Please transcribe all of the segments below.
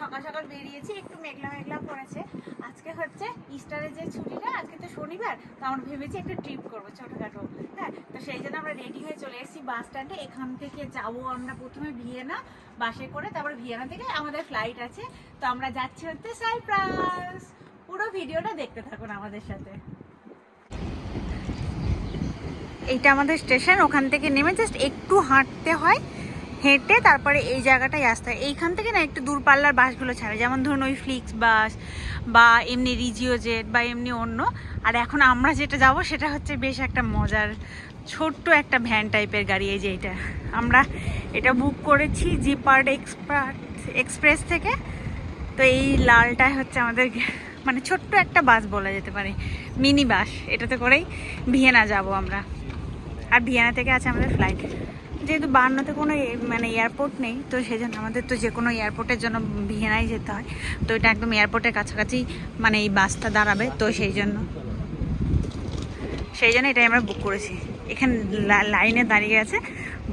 সকাল সকাল বেরিয়েছি, একটু মেঘলা মেঘলা করেছে আজকে হচ্ছে ইস্টারের যে ছুটিটা, আজকে তো শনিবার, তো আমরা ভেবেছি একটা ট্রিপ করব ছোটোখাটো। হ্যাঁ তো সেই জন্য আমরা রেডি হয়ে চলে এসেছি বাস স্ট্যান্ডে এখান থেকে যাব আমরা প্রথমে ভিয়েনা বাসে করে, তারপর ভিয়েনা থেকে আমাদের ফ্লাইট আছে। তো আমরা যাচ্ছি হচ্ছে সাইপ্রাস পুরো ভিডিওটা দেখতে থাকুন আমাদের সাথে। এইটা আমাদের স্টেশন ওখান থেকে নেমে জাস্ট একটু হাঁটতে হয়। হেঁটে তারপরে এই জায়গাটায় আসতে হয়। এইখান থেকে না একটু দূরপাল্লার বাসগুলো ছাড়ে, যেমন ধরুন ওই ফ্লিক্স বাস বা এমনি রিজিও জেট বা এমনি অন্য। আর এখন আমরা যেটা যাব সেটা হচ্ছে বেশ একটা মজার, ছোট্ট একটা ভ্যান টাইপের গাড়ি এই যে এটা আমরা এটা বুক করেছি জিপার্ড এক্সপার্ট এক্সপ্রেস থেকে। তো এই লালটাই হচ্ছে আমাদের মানে ছোট্ট একটা বাস বলা যেতে পারে। মিনি বাস, এটাতে করেই ভিয়েনা যাব আমরা। আর ভিয়েনা থেকে আছে আমাদের ফ্লাইট যেহেতু বার্নতে কোনো মানে এয়ারপোর্ট নেই, তো সেই জন্য আমাদের তো যে কোনো এয়ারপোর্টের জন্য ভিয়েনায় যেতে হয়। তো এটা একদম এয়ারপোর্টের কাছাকাছি মানে এই বাসটা দাঁড়াবে, তো সেই জন্য। সেই জন্য এটাই আমরা বুক করেছি। এখানে লাইনে দাঁড়িয়ে আছে।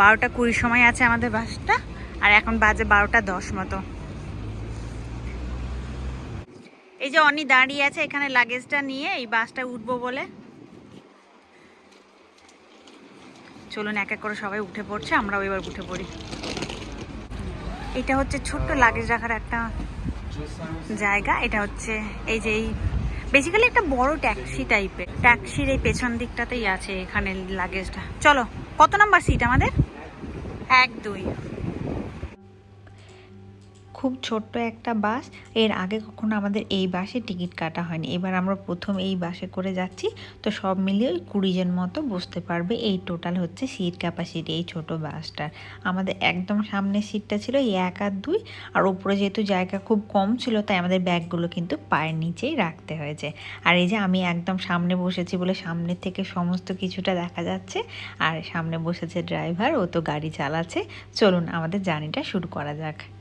বারোটা কুড়ির সময় আছে আমাদের বাসটা, আর এখন বাজে বারোটা দশ মতো। এই যে অনি দাঁড়িয়ে আছে এখানে লাগেজটা নিয়ে, এই বাসটা উঠবো বলে। চলুন এক এক করে সবাই উঠে পড়ছে, আমরাও এবার উঠে পড়ি। এটা হচ্ছে ছোট্ট লাগেজ রাখার একটা জায়গা, এটা হচ্ছে এই যে এই বেসিক্যালি একটা বড় ট্যাক্সি টাইপের ট্যাক্সির এই পেছন দিকটাতেই আছে এখানে লাগেজটা চলো, কত নাম্বার সিট আমাদের? এক, দুই। খুব ছোট্ট একটা বাস। এর আগে কখনো আমাদের এই বাসে টিকিট কাটা হয়নি। এবার আমরা প্রথম এই বাসে করে যাচ্ছি। তো সব মিলিয়ে ওই কুড়ি জন মতো বসতে পারবে। এই টোটাল হচ্ছে সিট ক্যাপাসিটি এই ছোট বাসটার। আমাদের একদম সামনের সিটটা ছিল এই এক আর দুই। আর উপরে যেহেতু জায়গা খুব কম ছিল, তাই আমাদের ব্যাগগুলো কিন্তু পায়ের নিচেই রাখতে হয়েছে। আর এই যে আমি একদম সামনে বসেছি বলে সামনের থেকে সমস্ত কিছুটা দেখা যাচ্ছে। আর সামনে বসেছে ড্রাইভার, ও তো গাড়ি চালাচ্ছে। চলুন আমাদের জার্নিটা শুরু করা যাক।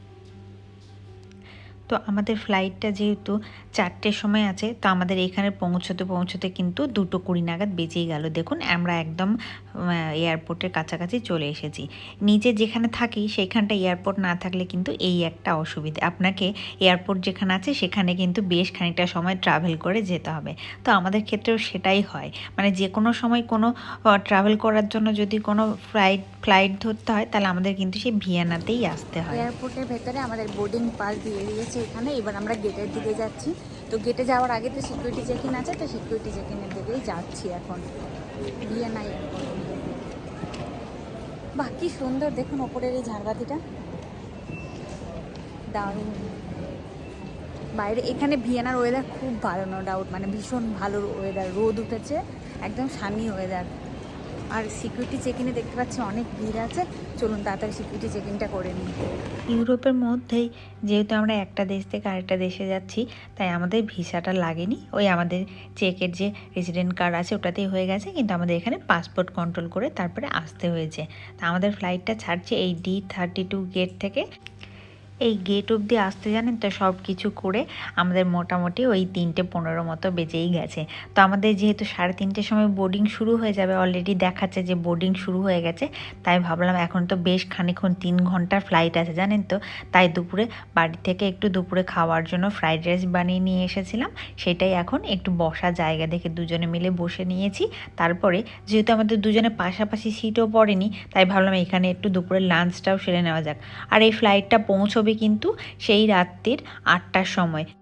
তো আমাদের ফ্লাইটটা যেহেতু চারটের সময় আছে, তো আমাদের এখানে পৌঁছতে পৌঁছতে কিন্তু দুটো কুড়ি নাগাদ বেজেই গেল। দেখুন, আমরা একদম এয়ারপোর্টের কাছাকাছি চলে এসেছি। নিচে যেখানে থাকি সেইখানটা এয়ারপোর্ট না থাকলে কিন্তু এই একটা অসুবিধা। আপনাকে এয়ারপোর্ট যেখানে আছে, সেখানে কিন্তু বেশ খানিকটা সময় ট্রাভেল করে যেতে হবে। তো আমাদের ক্ষেত্রেও সেটাই হয়। মানে যে কোনো সময় কোনো ট্রাভেল করার জন্য যদি কোনো ফ্লাইট ফ্লাইট ধরতে হয়, তাহলে আমাদের কিন্তু সেই ভিয়েনাতেই আসতে হয়। এয়ারপোর্টের ভেতরে আমাদের বোর্ডিং পাস দিয়ে দিয়েছে এখানে। এবার আমরা গেটের দিকে যাচ্ছি। তো গেটে যাওয়ার আগে তো সিকিউরিটি চেকিং আছে, তো সিকিউরিটি চেকিংয়ের দিকেই যাচ্ছি এখন। ভিয়েনা এয়ারপোর্ট বাহ সুন্দর। দেখুন ওপরের এই ঝাড়বাতিটা। দারুণ। বাইরে, এখানে ভিয়েনার ওয়েদার খুব ভালো নো ডাউট মানে ভীষণ ভালো ওয়েদার রোদ উঠেছে। একদম সানি ওয়েদার আর সিকিউরিটি চেকিংয়ে দেখতে পাচ্ছি অনেক ভিড় আছে। চলুন তাড়াতাড়ি সিকিউরিটি চেকিংটা করে নিই। ইউরোপের মধ্যেই যেহেতু আমরা একটা দেশ থেকে আরেকটা দেশে যাচ্ছি, তাই আমাদের ভিসাটা লাগেনি। ওই আমাদের চেকের যে রেসিডেন্ট কার্ড আছে, ওটাতেই হয়ে গেছে। কিন্তু আমাদের এখানে পাসপোর্ট কন্ট্রোল করে তারপরে আসতে হয়েছে। তা আমাদের ফ্লাইটটা ছাড়ছে এই ডি থার্টি টু গেট থেকে। এই গেট অবধি আসতে জানেন তো সব কিছু করে আমাদের মোটামুটি ওই তিনটে পনেরো মতো বেজেই গেছে। তো আমাদের যেহেতু সাড়ে তিনটের সময় বোর্ডিং শুরু হয়ে যাবে অলরেডি দেখাচ্ছে যে বোর্ডিং শুরু হয়ে গেছে, তাই ভাবলাম এখন তো বেশ খানিক্ষণ তিন ঘণ্টার ফ্লাইট আছে জানেন তো, তাই দুপুরে বাড়ি থেকে একটু দুপুরে খাওয়ার জন্য ফ্রাইড রাইস বানিয়ে নিয়ে এসেছিলাম, সেটাই এখন একটু বসা জায়গা দেখে দুজনে মিলে বসে নিয়েছি। তারপরে যেহেতু আমাদের দুজনে পাশাপাশি সিটও পড়েনি, তাই ভাবলাম এখানে একটু দুপুরে লাঞ্চটাও সেরে নেওয়া যাক। আর এই ফ্লাইটটা পৌঁছবে কিন্তু সেই রাত্রের আটটার সময়।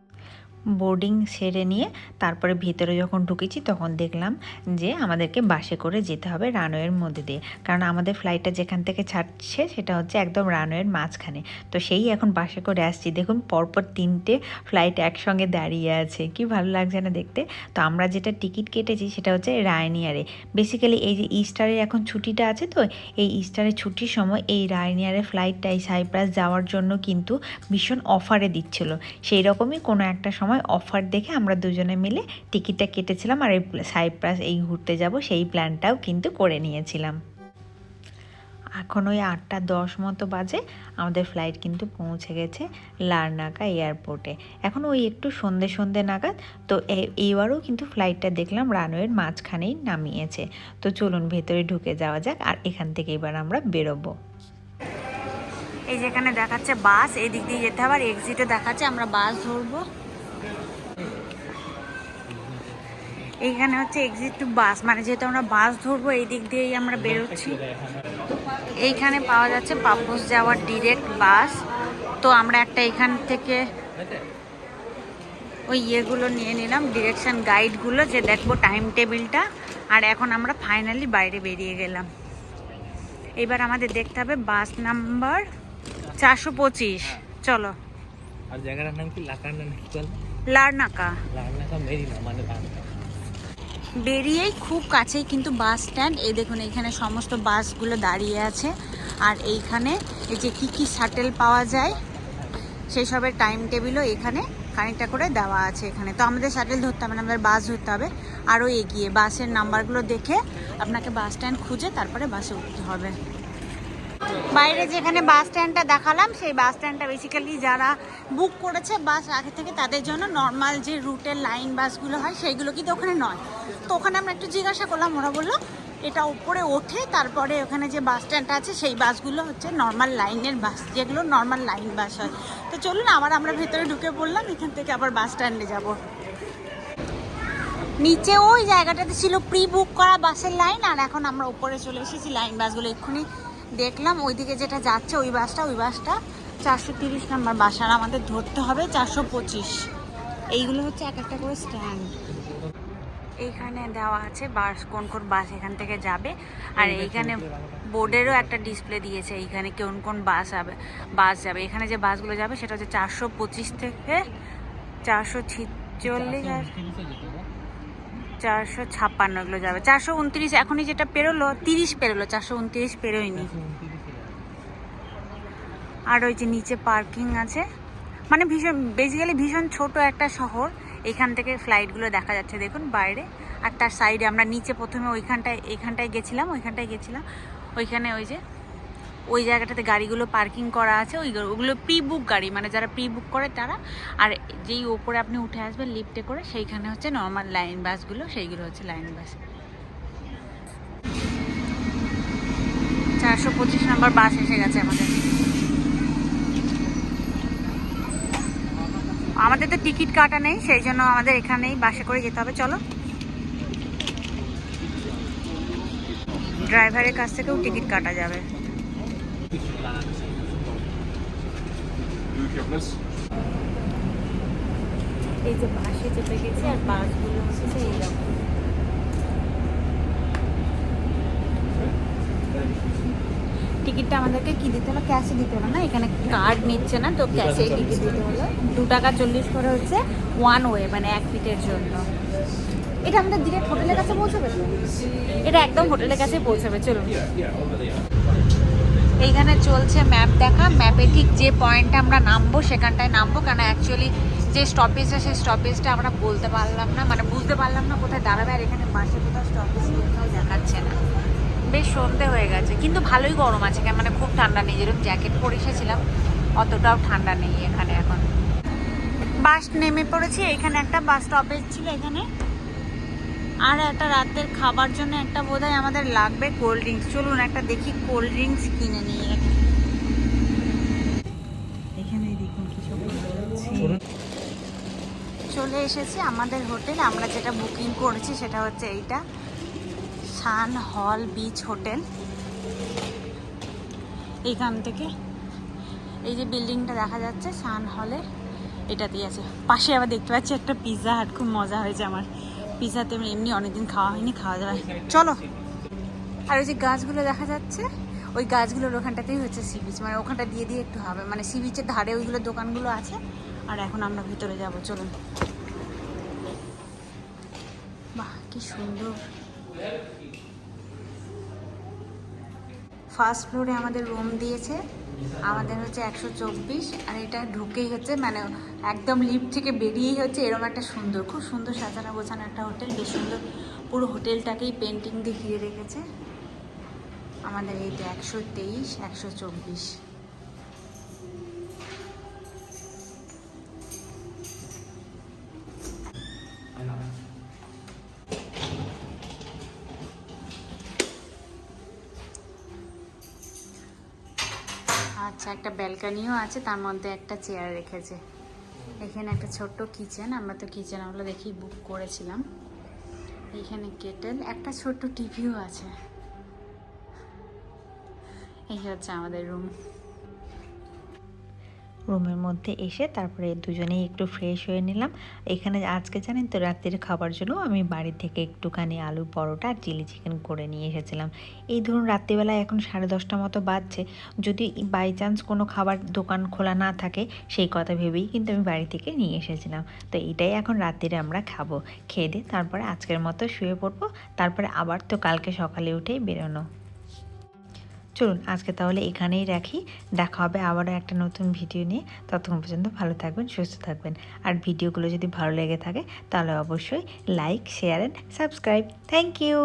বোর্ডিং সেরে নিয়ে তারপরে ভিতরে যখন ঢুকেছি তখন দেখলাম যে আমাদেরকে বাসে করে যেতে হবে রানওয়ের মধ্যে দিয়ে। কারণ আমাদের ফ্লাইটটা যেখান থেকে ছাড়ছে সেটা হচ্ছে একদম রানওয়ের মাঝখানে। তো সেই এখন বাসে করে আসছি। দেখুন, পরপর তিনটে ফ্লাইট একসঙ্গে দাঁড়িয়ে আছে। কি ভালো লাগছে না দেখতে? তো আমরা যেটা টিকিট কেটেছি সেটা হচ্ছে রায়নিয়ারে। বেসিক্যালি এই যে ইস্টারের এখন ছুটিটা আছে তো, এই ইস্টারের ছুটির সময় এই রায়নিয়ারের ফ্লাইটটা এই সাইপ্রাস যাওয়ার জন্য কিন্তু ভীষণ অফারে দিচ্ছিল। সেই রকমই কোনো একটা সময় অফার দেখে আমরা দুজনে মিলে টিকিটটা কেটেছিলাম আর এই সাইপ্রাস এই ঘুরতে যাব সেই প্ল্যানটাও কিন্তু করে নিয়েছিলাম। এখন ওই আটটা দশ মতো বাজে, আমাদের ফ্লাইট কিন্তু পৌঁছে গেছে লারনাকা এয়ারপোর্টে। এখন ওই একটু সন্ধে সন্ধে নাগাদ, তো এইবারও কিন্তু ফ্লাইটটা দেখলাম রানওয়ের মাঝখানেই নামিয়েছে। তো চলুন ভেতরে ঢুকে যাওয়া যাক আর এখান থেকে এবার আমরা বেরোবো। এই যেখানে দেখাচ্ছে বাস এই দিক দিয়ে যেতে হবে আর এক্সিটও দেখাচ্ছে, আমরা বাস ধরবো। এইখানে হচ্ছে এক্সিট টু বাস মানে যেহেতু আমরা বাস ধরবো এই দিক দিয়েই আমরা বেরোচ্ছি। এইখানে পাওয়া যাচ্ছে পাপোস যাওয়ার ডিরেক্ট বাস তো আমরা একটা এখান থেকে ওই ইয়েগুলো নিয়ে নিলাম ডিরেকশন গাইডগুলো যে দেখব টাইম টেবিলটা আর এখন আমরা ফাইনালি বাইরে বেরিয়ে গেলাম। এবার আমাদের দেখতে হবে বাস নাম্বার চারশো পঁচিশ। চলো। আর জায়গাটার নাম কি? লাকান্ডা নাকি বল? লারনাকা মেরিনা মানে বেরিয়েই খুব কাছেই কিন্তু বাস স্ট্যান্ড। এই দেখুন এখানে সমস্ত বাসগুলো দাঁড়িয়ে আছে। আর এইখানে এই যে কী কী শাটেল পাওয়া যায় সেই সবের টাইম টেবিলও এখানে খানিকটা করে দেওয়া আছে এখানে। তো আমাদের শাটেল ধরতে হবে না, আমাদের বাস ধরতে হবে। আরও এগিয়ে, বাসের নাম্বারগুলো দেখে আপনাকে বাস স্ট্যান্ড খুঁজে তারপরে বাসে উঠতে হবে। বাইরে যেখানে বাস স্ট্যান্ডটা দেখালাম, সেই বাস স্ট্যান্ডটা বেসিক্যালি যারা বুক করেছে বাস আগে থেকে তাদের জন্য নর্মাল যে রুটের লাইন বাসগুলো হয়, সেইগুলো কিন্তু ওখানে নয়। তো ওখানে আমরা একটু জিজ্ঞাসা করলাম, ওরা বলল, এটা উপরে ওঠে, তারপরে ওখানে যে বাস স্ট্যান্ডটা আছে, সেই বাসগুলো হচ্ছে নর্মাল লাইনের বাস, যেগুলো নর্মাল লাইন বাস হয়। তো চলুন, আবার আমরা ভেতরে ঢুকে পড়লাম, এখান থেকে আবার বাস স্ট্যান্ডে যাব। নিচে ওই জায়গাটাতে ছিল প্রি বুক করা বাসের লাইন আর এখন আমরা উপরে চলে এসেছি লাইন বাসগুলো এক্ষুনি দেখলাম ওইদিকে যেটা যাচ্ছে ওই বাসটা ওই বাসটা। চারশো তিরিশ নাম্বার বাস আর আমাদের ধরতে হবে চারশো পঁচিশ। এইগুলো হচ্ছে এক একটা করে স্ট্যান্ড। এইখানে দেওয়া আছে বাস কোন কোন বাস এখান থেকে যাবে। আর এইখানে বোর্ডেরও একটা ডিসপ্লে দিয়েছে এইখানে কোন কোন বাস যাবে বাস যাবে। এখানে যে বাসগুলো যাবে সেটা হচ্ছে চারশো পঁচিশ থেকে চারশো ছিচল্লিশ আর চারশো ছাপ্পান্ন এগুলো যাবে। চারশো উনত্রিশ এখনই যেটা পেরোলো, তিরিশ পেরোলো, চারশো উনত্রিশ পেরোয়নি। আর ওই যে নিচে পার্কিং আছে। মানে ভীষণ বেসিক্যালি ভীষণ ছোট একটা শহর। এখান থেকে ফ্লাইটগুলো দেখা যাচ্ছে, দেখুন, বাইরে। আর তার সাইডে আমরা নিচে প্রথমে ওইখানটায় এইখানটায় গেছিলাম, ওইখানটায় গেছিলাম। ওইখানে ওই যে ওই জায়গাটাতে গাড়িগুলো পার্কিং করা আছে, ওই ওগুলো প্রি বুক গাড়ি মানে যারা প্রি বুক করে তারা, আর যেই ওপরে আপনি উঠে আসবেন লিফটে করে, সেইখানে হচ্ছে নর্মাল লাইন বাসগুলো সেইগুলো হচ্ছে লাইন বাস চারশো পঁচিশ নম্বর বাস এসে গেছে আমাদের। আমাদের তো টিকিট কাটা নেই, সেই জন্য আমাদের এখানেই বাসে করে যেতে হবে, চলো। ড্রাইভারের কাছ থেকেও টিকিট কাটা যাবে। এই যে বাসে চেপে গেছি আর বাসগুলো হচ্ছে এইরকম টিকিটটা আমাদেরকে কি দিতে হলো? ক্যাশে দিতে হলো না? এখানে কার্ড নিচ্ছে না তো ক্যাশে টিকিট দিতে হলো। দু টাকা চল্লিশ করে হচ্ছে ওয়ান ওয়ে মানে এক ফিটের জন্য। এটা আমাদের ডিরেক্ট হোটেলের কাছে পৌঁছবে? এটা একদম হোটেলের কাছে পৌঁছবে চলুন। এইখানে চলছে ম্যাপ দেখা। ম্যাপে ঠিক যে পয়েন্টটা আমরা নামবো, সেখানটায় নামবো। কেন অ্যাকচুয়ালি যে স্টপেজটা সেই স্টপেজটা আমরা বলতে পারলাম না। মানে বুঝতে পারলাম না কোথায় দাঁড়াবে আর এখানে বাসে কোথাও স্টপেজ কোথাও দেখাচ্ছে না। বেশ সন্ধে হয়ে গেছে। কিন্তু ভালোই গরম আছে। কেন মানে খুব ঠান্ডা নেই। যেরকম জ্যাকেট পরে এসেছিলাম, অতটাও ঠান্ডা নেই এখানে এখন। বাস নেমে পড়েছি। এখানে একটা বাস স্টপেজ ছিল এখানে। আর একটা রাতের খাবার জন্য একটা বোধহয় আমাদের লাগবে কোল্ড ড্রিঙ্কস চলুন একটা দেখি কোল্ড ড্রিঙ্কস কিনে নিয়ে। চলে এসেছি আমাদের হোটেল। আমরা যেটা বুকিং করেছি সেটা হচ্ছে এইটা। সান হল বিচ হোটেল। এইখান থেকে এই যে বিল্ডিংটা দেখা যাচ্ছে সান হলে এটা দিয়ে আছে পাশে আবার দেখতে পাচ্ছি একটা পিৎজা হাট খুব মজা হয়েছে আমার। পিৎজাতে এমনি অনেকদিন খাওয়া হয়নি, খাওয়া যাবে চলো। আর ওই যে গাছগুলো দেখা যাচ্ছে, ওই গাছগুলোর ওখানটাতেই হচ্ছে সি বিচ মানে ওখানটা দিয়ে দিয়ে একটু হবে। মানে সি বিচের ধারে ওইগুলো দোকানগুলো আছে, আর এখন আমরা ভিতরে যাব, চলুন। বাহ, কি সুন্দর। ফার্স্ট ফ্লোরে আমাদের রুম দিয়েছে। আমাদের হচ্ছে একশো চব্বিশ, আর এটা ঢুকেই হচ্ছে মানে একদম লিফট থেকে বেরিয়েই হচ্ছে এরকম একটা সুন্দর, খুব সুন্দর সাজানো গোছানো একটা হোটেল, বেশ সুন্দর পুরো হোটেলটাকেই পেন্টিং দিয়ে ঘিরে রেখেছে। আমাদের এইটা একশো তেইশ, একশো চব্বিশ। আচ্ছা একটা ব্যালকানিও আছে, তার মধ্যে একটা চেয়ার রেখেছে। এখানে একটা ছোট্ট কিচেন আমরা তো কিচেন ওগুলো দেখি বুক করেছিলাম। এখানে কেটেল একটা ছোট্ট টিভিও আছে। এই হচ্ছে আমাদের রুম রুমের মধ্যে এসে তারপরে দুজনেই একটু ফ্রেশ হয়ে নিলাম। এখানে আজকে জানেন তো রাত্রির খাবার জন্য আমি বাড়ি থেকে একটুখানি আলু পরোটা আর চিলি চিকেন করে নিয়ে এসেছিলাম। এই ধরুন রাত্রিবেলা এখন সাড়ে দশটা মতো বাজছে। যদি বাই চান্স কোনো খাবার দোকান খোলা না থাকে, সেই কথা ভেবেই কিন্তু আমি বাড়ি থেকে নিয়ে এসেছিলাম। তো এটাই এখন রাত্রিরে আমরা খাব। খেয়ে দিয়ে তারপরে আজকের মতো শুয়ে পড়ব। তারপরে আবার তো কালকে সকালে উঠেই বেরোনো। চলুন আজকে তাহলে এখানেই রাখি। দেখা হবে আবারও একটা নতুন ভিডিও নিয়ে। ততক্ষণ পর্যন্ত ভালো থাকবেন, সুস্থ থাকবেন। আর ভিডিওগুলো যদি ভালো লেগে থাকে, তাহলে অবশ্যই like share and subscribe thank you